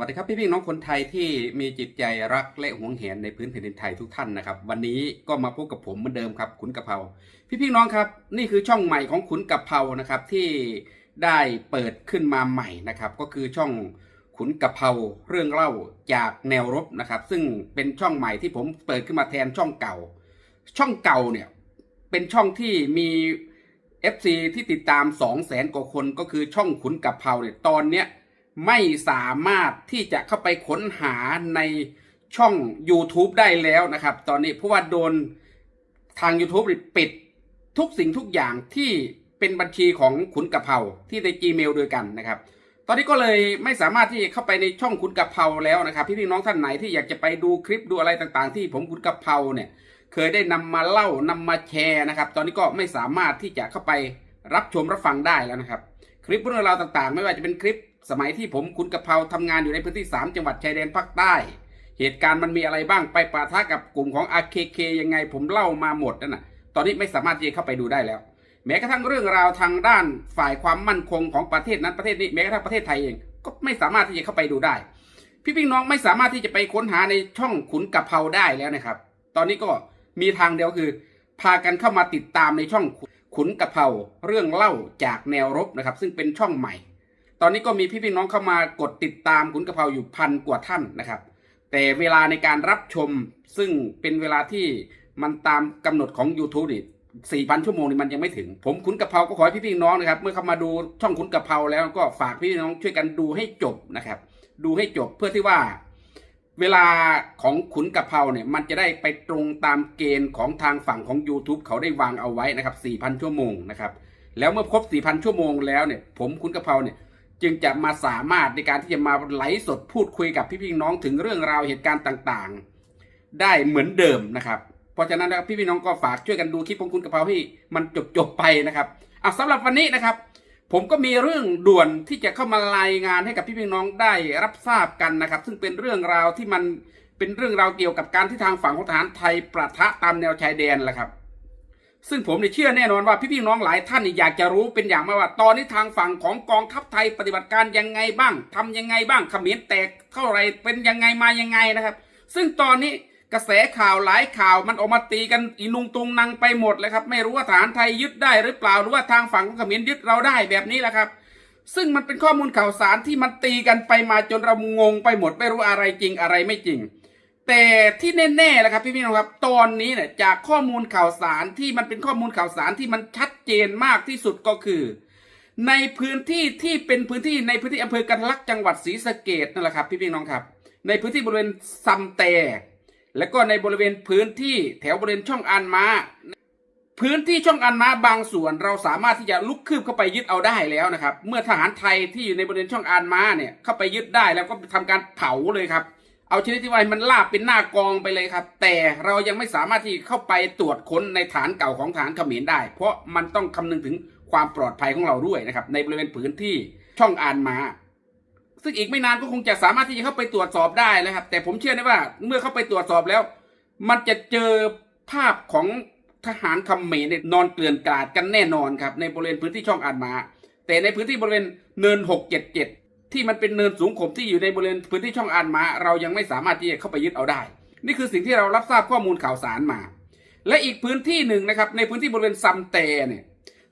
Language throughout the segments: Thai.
วัสดีครับพี่พี่น้องคนไทยที่มีจิตใจรักและหวงแหนในพื้นแผ่นดินไทยทุกท่านนะครับ วันนี้ก็มาพบกับผมเหมือนเดิมครับขุนกะเพราพี่พี่น้องครับ นี่คือช่องใหม่ของขุนกะเพรานะครับที่ได้เปิดขึ้นมาใหม่นะครับ ก็คือช่องขุนกะเพราเรื่องเล่าจากแนวรบนะครับ ซึ่งเป็นช่องใหม่ที่ผมเปิดขึ้นมาแทนช่องเก่า ช่องเก่าเนี่ยเป็นช่องที่มี FC ที่ติดตาม 2 0 0แสนกว่าคนก็คือช่องขุนกับเพราเนี่ยตอนเนี้ย ไม่สามารถที่จะเข้าไปค้นหาในช่อง YouTube ได้แล้วนะครับ ตอนนี้เพราะว่าโดนทาง YouTube ปิดทุกสิ่งทุกอย่างที่เป็นบัญชีของขุนกับเพราที่ใน Gmail ด้วยกันนะครับ ตอนนี้ก็เลยไม่สามารถที่จะเข้าไปในช่องขุนกับเพราแล้วนะครับ พี่พี่น้องท่านไหนที่อยากจะไปดูคลิปดูอะไรต่างๆ ที่ผมขุนกับเพราเนี่ยเคยได้นำมาเล่านำมาแชร์นะครับ ตอนนี้ก็ไม่สามารถที่จะเข้าไปรับชมรับฟังได้แล้วนะครับ คลิปเรื่องราวต่างๆ ไม่ว่าจะเป็นคลิป สมัยที่ผมคุณกะเพราทำงานอยู่ในพื้นที่ 3 จังหวัดชายแดนภาคใต้ เหตุการณ์มันมีอะไรบ้างไปปะทะกับกลุ่มของ RKK ยังไงผมเล่ามาหมดนั่นนะตอนนี้ไม่สามารถที่จะเข้าไปดูได้แล้ว แม้กระทั่งเรื่องราวทางด้านฝ่ายความมั่นคงของประเทศนั้นประเทศนี้แม้กระทั่งประเทศไทยเองก็ไม่สามารถที่จะเข้าไปดูได้ พี่พี่น้องไม่สามารถที่จะไปค้นหาในช่องขุนกะเพราได้แล้วนะครับ ตอนนี้ก็มีทางเดียวคือ พากันเข้ามาติดตามในช่องขุนกะเพราเรื่องเล่าจากแนวรบนะครับ ซึ่งเป็นช่องใหม่ ตอนนี้ก็มีพี่พี่น้องเข้ามากดติดตามขุนกะเพราอยู่พันกว่าท่านนะครับ แต่เวลาในการรับชมซึ่งเป็นเวลาที่มันตามกำหนดของ YouTube นี่สี่พันชั่วโมงนี่มันยังไม่ถึง ผมขุนกะเพราก็ขอให้พี่พี่น้องนะครับ เมื่อเข้ามาดูช่องขุนกะเพราแล้วก็ฝากพี่พี่น้องช่วยกันดูให้จบนะครับ ดูให้จบเพื่อที่ว่า เวลาของขุนกะเพราเนี่ยมันจะได้ไปตรงตามเกณฑ์ของทางฝั่งของ YouTube เขาได้วางเอาไว้นะครับ4,000 ชั่วโมงนะครับแล้วเมื่อครบ4,000 ชั่วโมงแล้วเนี่ยผมขุนกะเพราเนี่ย จึงจะมาสามารถในการที่จะมาไลฟ์สดพูดคุยกับพี่พี่น้องถึงเรื่องราวเหตุการณ์ต่างๆ ได้เหมือนเดิมนะครับ เพราะฉะนั้นนะครับพี่พี่น้องก็ฝากช่วยกันดูคลิปของคุณกะเพราให้มันจบๆไปนะครับอะสำหรับวันนี้นะครับ ผมก็มีเรื่องด่วนที่จะเข้ามารายงานให้กับพี่พี่น้องได้รับทราบกันนะครับ ซึ่งเป็นเรื่องราวที่มันเป็นเรื่องราวเกี่ยวกับการที่ทางฝั่งของทหารไทยประทะตามแนวชายแดนแหละครับ ซึ่งผมเนี่ยเชื่อแน่นอนว่าพี่พี่น้องหลายท่านอยากจะรู้เป็นอย่างมากว่า ตอนนี้ทางฝั่งของกองทัพไทยปฏิบัติการยังไงบ้างทำยังไงบ้างขมรแตกเท่าไหรเป็นยังไงมายังไงนะครับ ซึ่งตอนนี้กระแสข่าวหลายข่าวมันออกมาตีกันอีนุงตุงนังไปหมดเลยครับ ไม่รู้ว่าทหารไทยยึดได้หรือเปล่าหรือว่าทางฝั่งของขมรยึดเราได้แบบนี้แหละครับซึ่งมันเป็นข้อมูลข่าวสารที่มันตีกันไปมาจนเรางงไปหมดไม่รู้อะไรจริงอะไรไม่จริง แต่ที่แน่ๆแหละครับพี่พี่น้องครับตอนนี้เนี่ยจากข้อมูลข่าวสารที่มันเป็นข้อมูลข่าวสารที่มันชัดเจนมากที่สุดก็คือ ในพื้นที่ที่เป็นพื้นที่ในพื้นที่อำเภอกันลักจังหวัดศรีสะเกดนั่นแหละครับพี่พี่น้องครับ ในพื้นที่บริเวณซัมเต และก็ในบริเวณพื้นที่แถวบริเวณช่องอันมาพื้นที่ช่องอันมาบางส่วนเราสามารถที่จะลุกคืบเข้าไปยึดเอาได้แล้วนะครับ เมื่อทหารไทยที่อยู่ในบริเวณช่องอันมาเนี่ยเข้าไปยึดได้แล้วก็ทำการเผาเลยครับ เอาชนิดที่ว่ามันลาบเป็นหน้ากองไปเลยครับ แต่เรายังไม่สามารถที่เข้าไปตรวจค้นในฐานเก่าของฐานเขมรได้ เพราะมันต้องคำนึงถึงความปลอดภัยของเราด้วยนะครับ ในบริเวณพื้นที่ช่องอันมา ซึ่งอีกไม่นานก็คงจะสามารถที่จะเข้าไปตรวจสอบได้แล้วครับ แต่ผมเชื่อนะว่าเมื่อเข้าไปตรวจสอบแล้ว มันจะเจอภาพของทหารเขมรเนี่ยนอนเกลื่อนกลาดกันแน่นอนครับในบริเวณพื้นที่ช่องอันมา แต่ในพื้นที่บริเวณเนินหกเจ็ดเจ็ด ที่มันเป็นเนินสูงขมที่อยู่ในบริเวณพื้นที่ช่องอันมา เรายังไม่สามารถที่จะเข้าไปยึดเอาได้ นี่คือสิ่งที่เรารับทราบข้อมูลข่าวสารมา และอีกพื้นที่หนึ่งนะครับในพื้นที่บริเวณซัมเตเนี่ย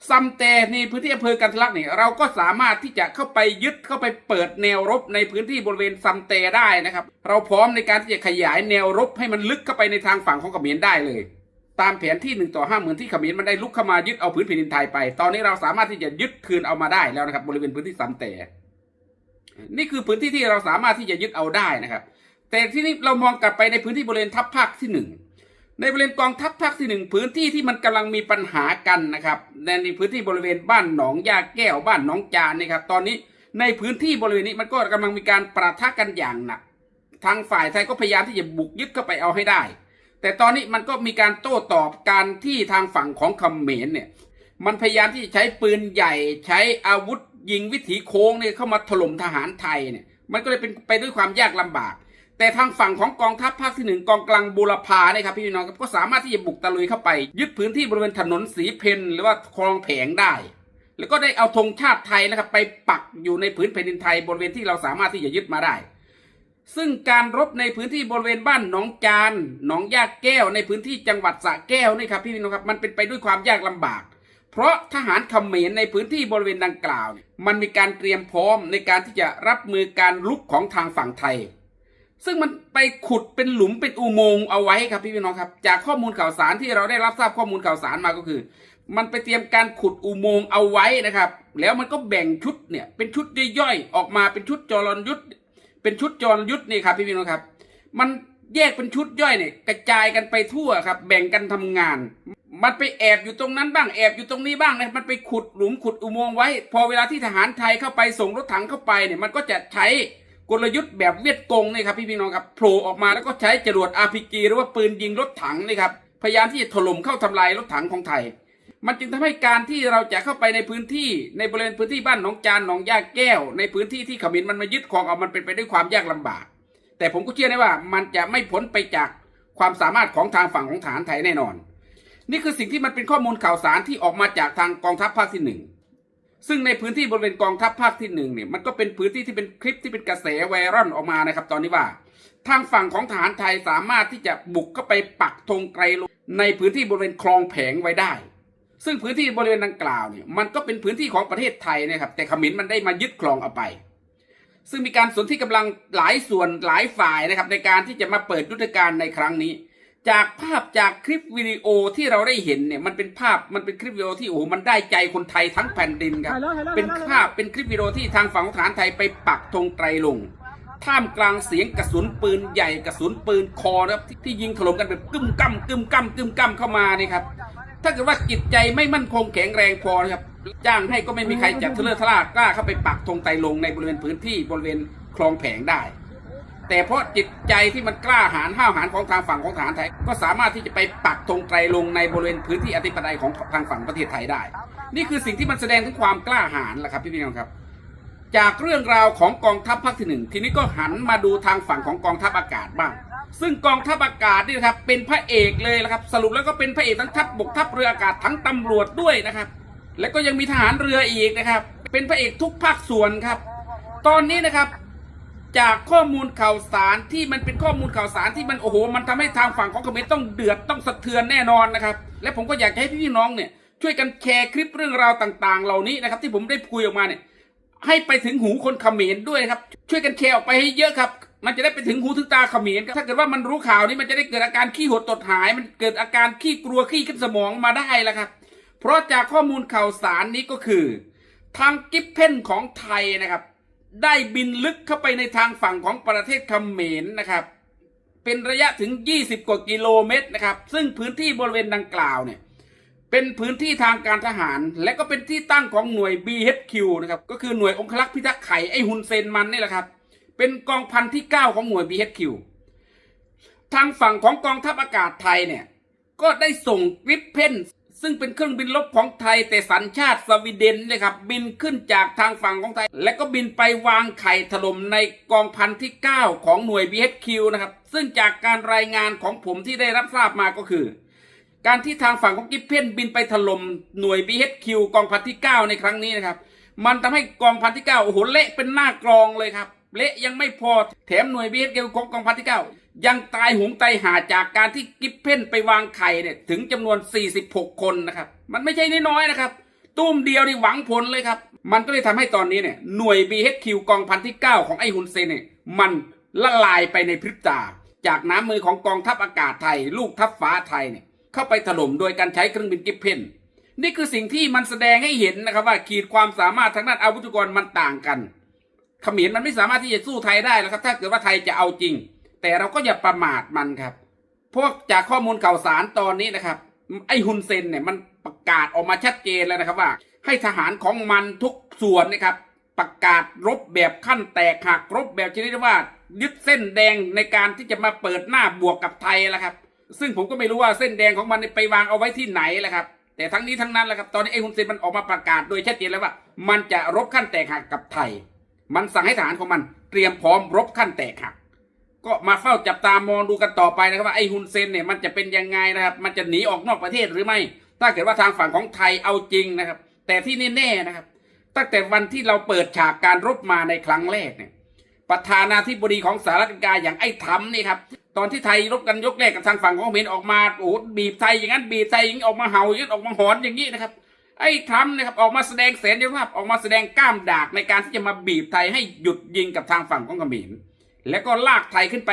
ซัมเตในพื้นที่อำเภอกันทะลักเนี่ยเราก็สามารถที่จะเข้าไปยึดเข้าไปเปิดแนวรบในพื้นที่บริเวณซัมเตได้นะครับ เราพร้อมในการที่จะขยายแนวรบให้มันลึกเข้าไปในทางฝั่งของเขมรได้เลย ตามแผนที่หนึ่งต่อห้าหมื่นที่เขมรมันได้ลุกเข้ามายึดเอาพื้นแผ่นดินไทยไป ตอนนี้เราสามารถที่จะยึดคืนเอามาได้แล้วนะครับบริเวณพื้นที่ซัมเต นี่คือพื้นที่ที่เราสามารถที่จะยึดเอาได้นะครับ แต่ที่นี้เรามองกลับไปในพื้นที่บริเวณทัพภาคที่หนึ่งในบริเวณกองทัพภาคที่หนึ่งพื้นที่ที่มันกำลังมีปัญหากันนะครับในพื้นที่บริเวณบ้านหนองยาแก้วบ้านหนองจานนะครับ ตอนนี้ในพื้นที่บริเวณนี้มันก็กำลังมีการประทะกันอย่างหนักทางฝ่ายไทยก็พยายามที่จะบุกยึดเข้าไปเอาให้ได้ แต่ตอนนี้มันก็มีการโต้ตอบการที่ทางฝั่งของเขมรเนี่ยมันพยายามที่จะใช้ปืนใหญ่ใช้อาวุธ ยิงวิถีโค้งเนี่ยเข้ามาถล่มทหารไทยเนี่ยมันก็เลยเป็นไปด้วยความยากลำบาก แต่ทางฝั่งของกองทัพภาคที่หนึ่งกองกลางบูรพาเนี่ยครับพี่น้องครับก็สามารถที่จะบุกตะลุยเข้าไป ยึดพื้นที่บริเวณถนนสีเพนหรือว่าคลองแผงได้ แล้วก็ได้เอาธงชาติไทยนะครับไปปักอยู่ในพื้นแผ่นดินไทยบริเวณที่เราสามารถที่จะยึดมาได้ซึ่งการรบในพื้นที่บริเวณบ้านหนองจานหนองยากแก้วในพื้นที่จังหวัดสระแก้วนี่ครับพี่น้องครับมันเป็นไปด้วยความยากลำบาก เพราะทหารเขมรในพื้นที่บริเวณดังกล่าวมันมีการเตรียมพร้อมในการที่จะรับมือการลุกของทางฝั่งไทย ซึ่งมันไปขุดเป็นหลุมเป็นอุโมงค์เอาไว้ครับพี่พี่น้องครับ จากข้อมูลข่าวสารที่เราได้รับทราบข้อมูลข่าวสารมาก็คือ มันไปเตรียมการขุดอุโมงค์เอาไว้นะครับ แล้วมันก็แบ่งชุดเนี่ยเป็นชุดย่อยๆออกมาเป็นชุดจรยุทธเป็นชุดจรยุทธนี่ครับพี่พี่น้องครับ มัน แยกเป็นชุดย่อยเนี่ยกระจายกันไปทั่วครับ แบ่งกันทำงาน มันไปแอบอยู่ตรงนั้นบ้างแอบอยู่ตรงนี้บ้างนะมันไปขุดหลุมขุดอุโมงค์ไว้ พอเวลาที่ทหารไทยเข้าไปส่งรถถังเข้าไปเนี่ยมันก็จะใช้กลยุทธ์แบบเวียดกงนี่ครับพี่พี่น้องครับโผล่ออกมาแล้วก็ใช้จรวด RPG หรือว่าปืนยิงรถถังนี่ครับพยายามที่จะถล่มเข้าทำลายรถถังของไทย มันจึงทำให้การที่เราจะเข้าไปในพื้นที่ในบริเวณพื้นที่บ้านหนองจานหนองยาแก้ว ในพื้นที่ที่ขมรมันมายึดครองเอามันเป็นไปด้วยความยากลำบาก แต่ผมก็เชื่อได้ว่ามันจะไม่พ้นไปจากความสามารถของทางฝั่งของฐานไทยแน่นอน นี่คือสิ่งที่มันเป็นข้อมูลข่าวสารที่ออกมาจากทางกองทัพภาคที่หนึ่งซึ่งในพื้นที่บริเวณกองทัพภาคที่หนึ่งเนี่ยมันก็เป็นพื้นที่ที่เป็นคลิปที่เป็นกระแสไวรัลออกมานะครับ ตอนนี้ว่า ทางฝั่งของทหารไทยสามารถที่จะบุกเข้าไปปักธงไกลลงในพื้นที่บริเวณคลองแผงไว้ได้ ซึ่งพื้นที่บริเวณดังกล่าวเนี่ยมันก็เป็นพื้นที่ของประเทศไทยนะครับแต่ขมรมันได้มายึดครองเอาไป ซึ่งมีการสนที่กำลังหลายส่วนหลายฝ่ายนะครับ ในการที่จะมาเปิดยุทธการในครั้งนี้ จากภาพจากคลิปวิดีโอที่เราได้เห็นเนี่ยมันเป็นภาพมันเป็นคลิปวิดีโอที่โอ้โหมันได้ใจคนไทยทั้งแผ่นดินครับเป็นภาพเป็นคลิปวิดีโอที่ทางฝั่งของทหารไทยไปปักธงไตรลงค์ท่ามกลางเสียงกระสุนปืนใหญ่กระสุนปืนคอนะครับที่ที่ยิงถล่มกันแบบกึ้มกั้มกึ้มกั้มกึ้มกั้มเข้ามานี่ครับถ้าเกิดว่าจิตใจไม่มั่นคงแข็งแรงพอนะครับ จ้างให้ก็ไม่มีใครจับเทเลอร์ทลากล้าเข้าไปปักธงไตรลงค์ในบริเวณพื้นที่บริเวณคลองแผงได้ แต่เพราะจิตใจที่มันกล้าหาญห้าวหาญของทางฝั่งของทหารไทย ก็สามารถที่จะไปปักธงไตรลงค์ในบริเวณพื้นที่อธิปไตยของทางฝั่งประเทศไทยได้ นี่คือสิ่งที่มันแสดงถึงความกล้าหาญแหละครับพี่พี่น้องครับ จากเรื่องราวของกองทัพภาคที่หนึ่งทีนี้ก็หันมาดูทางฝั่งของกองทัพอากาศบ้างซึ่งกองทัพอากาศนี่นะครับเป็นพระเอกเลยนะครับ สรุปแล้วก็เป็นพระเอกทั้งทัพบกทัพเรืออากาศทั้งตำรวจด้วยนะครับ แล้วก็ยังมีทหารเรืออีกนะครับ เป็นพระเอกทุกภาคส่วนครับ ตอนนี้นะครับจากข้อมูลข่าวสารที่มันเป็นข้อมูลข่าวสารที่มันโอ้โห มันทำให้ทางฝั่งของเขมรต้องเดือดต้องสะเทือนแน่นอนนะครับ และผมก็อยากให้พี่น้องเนี่ยช่วยกันแชร์คลิปเรื่องราวต่างๆ เหล่านี้นะครับ ที่ผมได้คุยออกมาเนี่ยให้ไปถึงหูคนเขมรด้วยครับ ช่วยกันแชร์ออกไปให้เยอะครับ มันจะได้ไปถึงหูถึงตาเขมรครับถ้าเกิดว่ามันรู้ข่าวนี้มันจะได้เกิดอาการขี้หดตดหาย มันเกิดอาการขี้กลัวขี้ขึ้นสมองมาได้แล้วครับ ราะจากข้อมูลข่าวสารนี้ก็คือ ทางกิฟเพนของไทยนะครับ ได้บินลึกเข้าไปในทางฝั่งของประเทศเขมรนะครับ เป็นระยะถึง 20 กว่ากิโลเมตรนะครับ ซึ่งพื้นที่บริเวณดังกล่าวเนี่ยเป็นพื้นที่ทางการทหาร และก็เป็นที่ตั้งของหน่วย BHQ นะครับก็คือหน่วยองครักษ์พิทักษ์ไข่ไอฮุนเซนมันนี่แหละครับ เป็นกองพันที่ 9 ของหน่วย BHQ ทางฝั่งของกองทัพอากาศไทยเนี่ยก็ได้ส่งกริปเพน ซึ่งเป็นเครื่องบินลบของไทยแต่สัญชาติสวีเดนเลยครับบินขึ้นจากทางฝั่งของไทย และก็บินไปวางไข่ถล่มในกองพันที่ 9 ของหน่วย BHQ นะครับซึ่งจากการรายงานของผมที่ได้รับทราบมาก็คือ การที่ทางฝั่งของกิฟเพนบินไปถล่มหน่วย BHQ กองพันที่ 9 ในครั้งนี้นะครับมันทำให้กองพันที่ 9 โอ้โหเละเป็นหน้ากรองเลยครับเละยังไม่พอแถมหน่วย BHQ ของกองพันที่ 9 ยังตายหุงตายหาจากการที่กิฟเพนไปวางไข่เนี่ยถึงจำนวน 46 คนนะครับ มันไม่ใช่น้อยๆนะครับ ตุ้มเดียวนี่หวังผลเลยครับ มันก็เลยทำให้ตอนนี้เนี่ยหน่วย BHQ กองพันที่ 9 ของไอฮุนเซนเนี่ยมันละลายไปในพริบตา จากน้ำมือของกองทัพอากาศไทย ลูกทัพฟ้าไทยเนี่ยเข้าไปถล่มโดยการใช้เครื่องบินกิฟเพนนี่คือสิ่งที่มันแสดงให้เห็นนะครับว่าขีดความสามารถทางด้านอาวุธกรมันต่างกันเขมรมันไม่สามารถที่จะสู้ไทยได้แล้วครับ ถ้าเกิดว่าไทยจะเอาจริง แต่เราก็อย่าประมาทมันครับ พวกจากข้อมูลข่าวสารตอนนี้นะครับ ไอฮุนเซนเนี่ยมันประกาศออกมาชัดเจนแล้วนะครับว่า ให้ทหารของมันทุกส่วนนะครับ ประกาศรบแบบขั้นแตกหักรบแบบชนิดว่ายึดเส้นแดงในการที่จะมาเปิดหน้าบวกกับไทยแล้วครับ ซึ่งผมก็ไม่รู้ว่าเส้นแดงของมันไปวางเอาไว้ที่ไหนแหละครับ แต่ทั้งนี้ทั้งนั้นแหละครับ ตอนนี้ไอฮุนเซนมันออกมาประกาศโดยชัดเจนแล้วว่า มันจะรบขั้นแตกหักกับไทย มันสั่งให้ทหารของมันเตรียมพร้อมรบขั้นแตกหัก ก็มาเฝ้าจับตามองดูกันต่อไปนะครับว่าไอ้ฮุนเซนเนี่ยมันจะเป็นยังไงนะครับ มันจะหนีออกนอกประเทศหรือไม่ ถ้าเกิดว่าทางฝั่งของไทยเอาจริงนะครับ แต่ที่แน่ๆนะครับ ตั้งแต่วันที่เราเปิดฉากการรบมาในครั้งแรกเนี่ยประธานาธิบดีของสหรัฐอเมริกาอย่างไอ้ทรัมนี่ครับตอนที่ไทยรบกันยกแรกกับทางฝั่งของเมรออกมาโอ้โหบีบไทยอย่างนั้นบีบไทยอย่างนี้ออกมาเห่าอย่างนี้ออกมาหอนอย่างนี้นะครับ ไอ้ทรัมนะครับออกมาแสดงแสนยภาพออกมาแสดงกล้ามดากในการที่จะมาบีบไทยให้หยุดยิงกับทางฝั่งของเขมร แล้วก็ลากไทยขึ้นไป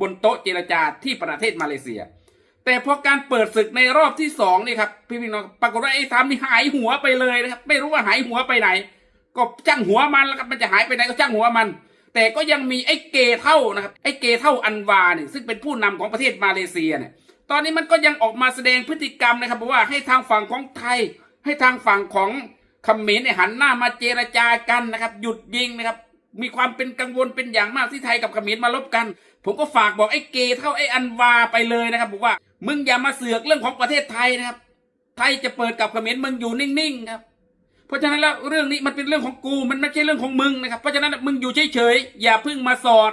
บนโต๊ะเจรจาที่ประเทศมาเลเซีย แต่พอการเปิดศึกในรอบที่สองนี่ครับพี่พี่น้องปรากฏว่าไอ้ทรัมนี่หายหัวไปเลยนะครับไม่รู้ว่าหายหัวไปไหน ก็จ้างหัวมันแล้วครับมันจะหายไปไหนก็จ้างหัวมัน แต่ก็ยังมีไอ้เกเท่านะครับไอ้เกเท่าอันวาเนี่ยซึ่งเป็นผู้นำของประเทศมาเลเซียเนี่ยตอนนี้มันก็ยังออกมาแสดงพฤติกรรมนะครับบอกว่าให้ทางฝั่งของไทย ให้ทางฝั่งของเขมรเนี่ยหันหน้ามาเจรจากันนะครับ หยุดยิงนะครับ มีความเป็นกังวลเป็นอย่างมากที่ไทยกับเขมรมาลบกัน ผมก็ฝากบอกไอ้เกเท่าไอ้อันวาไปเลยนะครับบอกว่ามึงอย่ามาเสือกเรื่องของประเทศไทยนะครับ ไทยจะเปิดกับเขมรมึงอยู่นิ่งๆครับ เพราะฉะนั้นแล้วเรื่องนี้มันเป็นเรื่องของกูมันไม่ใช่เรื่องของมึงนะครับ เพราะฉะนั้นมึงอยู่เฉยๆอย่าพิ่งมาสอด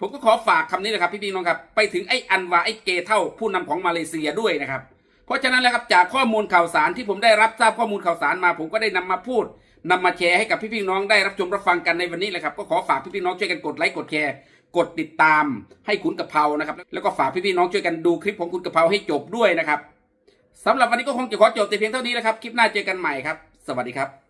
ผมก็ขอฝากคำนี้นะครับพี่ๆน้องครับ ไปถึงไอ้อันวาไอ้เกเท่าผู้นำของมาเลเซียด้วยนะครับ เพราะฉะนั้นแล้วครับจากข้อมูลข่าวสารที่ผมได้รับทราบข้อมูลข่าวสารมา ผมก็ได้นำมาพูด นำมาแชร์ให้กับพี่พี่น้องได้รับชมรับฟังกันในวันนี้แหละครับ ก็ขอฝากพี่พี่น้องช่วยกันกดไลค์กดแชร์กดติดตามให้ขุนกะเพรานะครับ แล้วก็ฝากพี่พี่น้องช่วยกันดูคลิปของขุนกะเพราให้จบด้วยนะครับสำหรับวันนี้ก็คงจะขอจบแต่เพียงเท่านี้แหละครับ คลิปหน้าเจอกันใหม่ครับ สวัสดีครับ